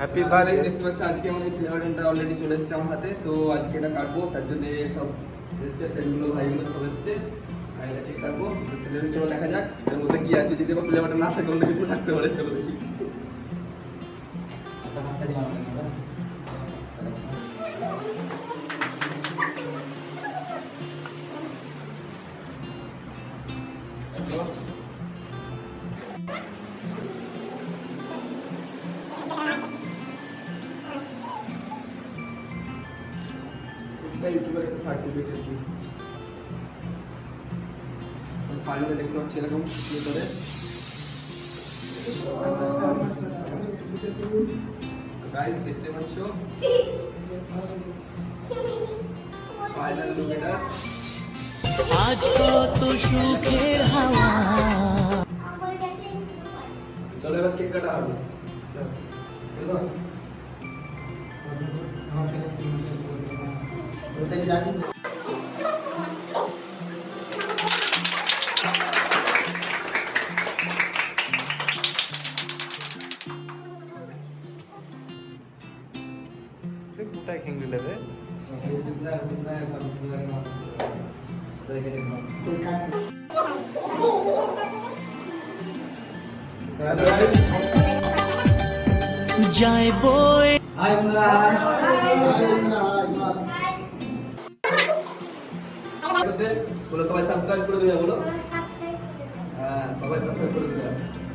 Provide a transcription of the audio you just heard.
Happy birthday দেখতে পাচ্ছ আজকে আমাদের ফ্লেভারটা অলরেডি চলে এসেছে আমার হাতে, তো আজকে এটা কাটবো, তার জন্য সব এসছে ফ্রেন্ডগুলো ভাইগুলো সব এসছে, আর কেক কাটবো সেটা চলো দেখা যাক এর মধ্যে কি আছে, যদি ফ্লেভারটা না থাকে, অন্য কিছু থাকতে পারে, সেগুলো দেখি। এটা ইউটিউবের একটা সার্টিফিকেট কি ফাইনালে দেখতে পাচ্ছি এরকম করে গাইস দেখতে পাচ্ছ? ফাইনাল লুক এটা। আজ কত সুখের হাওয়া। চলো এবার কেক কাটা হবে চলো। বিসমিল্লাহ, বিসমিল্লাহ, বিসমিল্লাহ। Hello guys. যায় বই বলো সবাই সাবস্ক্রাইব করে দেবে বলো। হ্যাঁ সবাই সাবস্ক্রাইব করে দেবে।